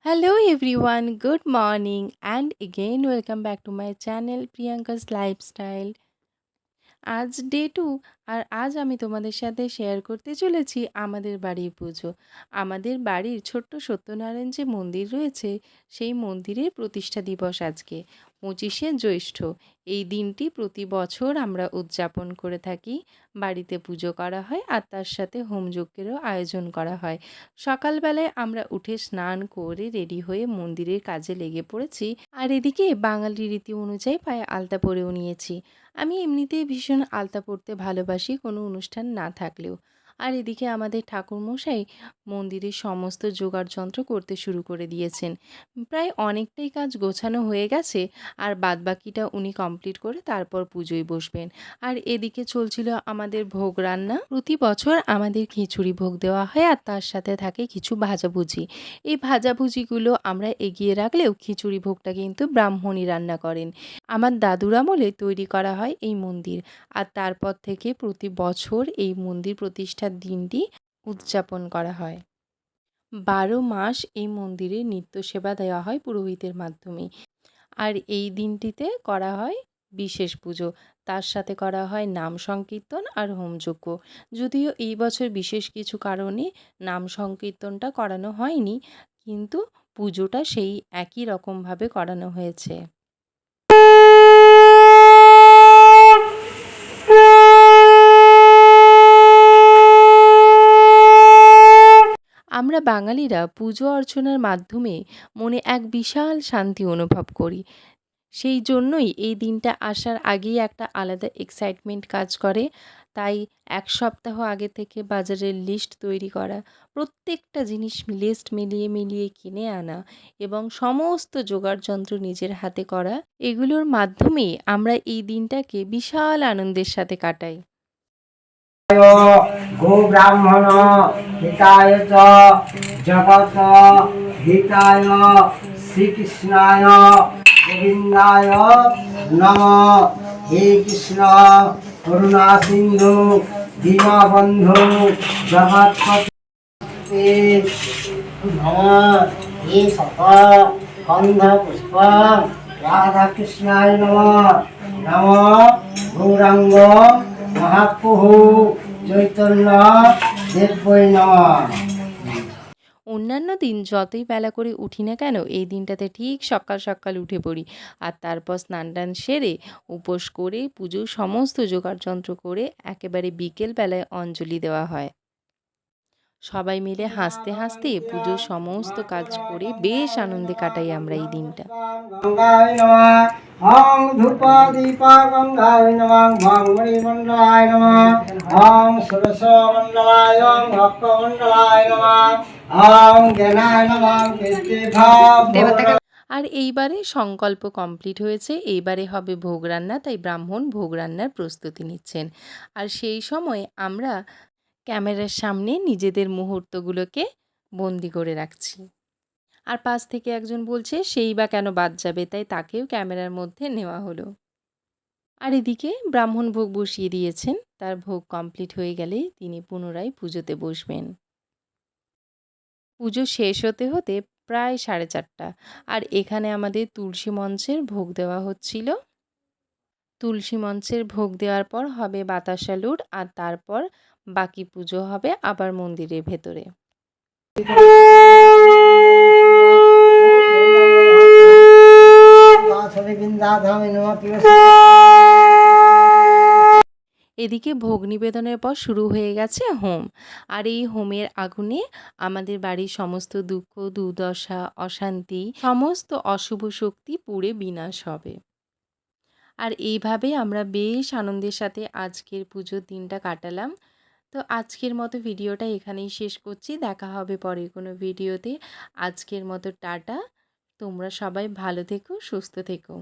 Hello everyone, good morning, and again welcome back to my channel Priyanka's Lifestyle. As day 2, আর আজ আমি তোমাদের সাথে share করতে চলেছি আমাদের বাড়ির পুজো। আমাদের বাড়ির ছোট্ট সত্যনারায়ণ যে মন্দির রয়েছে, সেই মন্দিরের প্রতিষ্ঠা দিবস আজকে, পঁচিশে জ্যৈষ্ঠ। এই দিনটি প্রতি বছর আমরা উদযাপন করে থাকি। বাড়িতে পুজো করা হয় আর তার সাথে হোমযজ্ঞেরও আয়োজন করা হয়। সকালবেলায় আমরা উঠে স্নান করে রেডি হয়ে মন্দিরের কাজে লেগে পড়েছি আর এদিকে বাঙালি রীতি অনুযায়ী পায়ে আলতা পরেও নিয়েছি। আমি এমনিতেই ভীষণ আলতা পরতে ভালোবাসি। কোনো অনুষ্ঠান না থাকলেও। আর এদিকে আমাদের ঠাকুরমশাই মন্দিরের সমস্ত যন্ত্র করতে শুরু করে দিয়েছেন। প্রায় অনেকটাই কাজ গোছানো হয়ে গেছে আর বাদবাকিটা উনি কমপ্লিট করে তারপর পুজোয় বসবেন। আর এদিকে চলছিল আমাদের ভোগ রান্না। প্রতি বছর আমাদের খিচুড়ি ভোগ দেওয়া হয় আর তার সাথে থাকে কিছু ভাজাভুজি। এই ভাজাভুজিগুলো আমরা এগিয়ে রাখলেও খিচুড়ি ভোগটা কিন্তু ব্রাহ্মণী রান্না করেন। আমার দাদুর আমলে তৈরি করা হয় এই মন্দির। আর তারপর থেকে প্রতি বছর এই মন্দির প্রতিষ্ঠার দিনটি উদযাপন করা হয়। বারো মাস এই মন্দিরে নিত্য সেবা দেওয়া হয় পুরোহিতের মাধ্যমে আর এই দিনটিতে করা হয় বিশেষ পুজো। তার সাথে করা হয় নাম সংকীর্তন আর হোমযজ্ঞ যদিও এই বছর বিশেষ কিছু কারণে নাম সংকীর্তনটা করানো হয়নি, কিন্তু পুজোটা সেই একই রকমভাবে করানো হয়েছে। আমরা বাঙালিরা পুজো অর্চনার মাধ্যমে মনে এক বিশাল শান্তি অনুভব করি। সেই জন্যই এই দিনটা আসার আগেই একটা আলাদা এক্সাইটমেন্ট কাজ করে। তাই এক সপ্তাহ আগে থেকে বাজারের লিস্ট তৈরি করা, প্রত্যেকটা জিনিস লিস্ট মিলিয়ে মিলিয়ে কিনে আনা এবং সমস্ত যন্ত্র নিজের হাতে করা, এগুলোর মাধ্যমে আমরা এই দিনটাকে বিশাল আনন্দের সাথে কাটাই। গো ব্রাহ্মণ হিতায় চ জগত হিতায় শ্রীকৃষ্ণায় গোবিন্দায় নম হে কৃষ্ণ করুণা সিন্ধু দীনবন্ধু জগৎপতি নম হে সত গন্ধ পুষ্প রাধাকৃষ্ণায় নম নম গৌরাঙ্গ অন্যান্য দিন যতই বেলা করে উঠি না কেন, এই দিনটাতে ঠিক সকাল সকাল উঠে পড়ি। আর তারপর স্নান টান সেরে উপোস করে পুজো সমস্ত যন্ত্র করে একেবারে বিকেল বেলায় অঞ্জলি দেওয়া হয়। সবাই মিলে হাসতে হাসতে পুজোর সমস্ত কাজ করে বেশ আনন্দে কাটাই আমরা এই দিনটা। গঙ্গায় নমঃ। ওং ধূপ দীপ গঙ্গায় নমঃ। ওং মণিমণ্ডলায় নমঃ। ওং সুরস মণ্ডলায় ওং ভক্ত মণ্ডলায় নমঃ। ওং জ্ঞানায় নমঃ কীর্তিভাব আর এইবারে সংকল্প কমপ্লিট হয়েছে। এইবারে হবে ভোগ রান্না তাই ব্রাহ্মণ ভোগ রান্নার প্রস্তুতি নিচ্ছেন। আর সেই সময় আমরা ক্যামেরার সামনে নিজেদের মুহূর্তগুলোকে বন্দি করে রাখছি। আর পাশ থেকে একজন বলছে, সেই বা কেন বাদ যাবে? তাই তাকেও ক্যামেরার মধ্যে নেওয়া হলো। আর এদিকে ব্রাহ্মণ ভোগ বসিয়ে দিয়েছেন। তার ভোগ কমপ্লিট হয়ে গেলে তিনি পুনরায় পুজোতে বসবেন। পুজো শেষ হতে হতে প্রায় সাড়ে চারটা। আর এখানে আমাদের তুলসী মঞ্চের ভোগ দেওয়া হচ্ছিল। তুলসী মঞ্চের ভোগ দেওয়ার পর হবে বাতাসা লুট আর তারপর বাকি পুজো হবে আবার মন্দিরের ভেতরে। এদিকে ভোগ নিবেদনের পর শুরু হয়ে গেছে হোম। আর এই হোমের আগুনে আমাদের বাড়ির সমস্ত দুঃখ, দুর্দশা, অশান্তি, সমস্ত অশুভ শক্তি পুড়ে বিনাশ হবে। আর এইভাবে আমরা বেশ আনন্দের সাথে আজকের পুজোর দিনটা কাটালাম। তো আজকের মতো ভিডিওটা এখানেই শেষ করছি। দেখা হবে পরে কোনো ভিডিওতে। আজকের মতো টাটা। তোমরা সবাই ভালো থেকো, সুস্থ থেকো।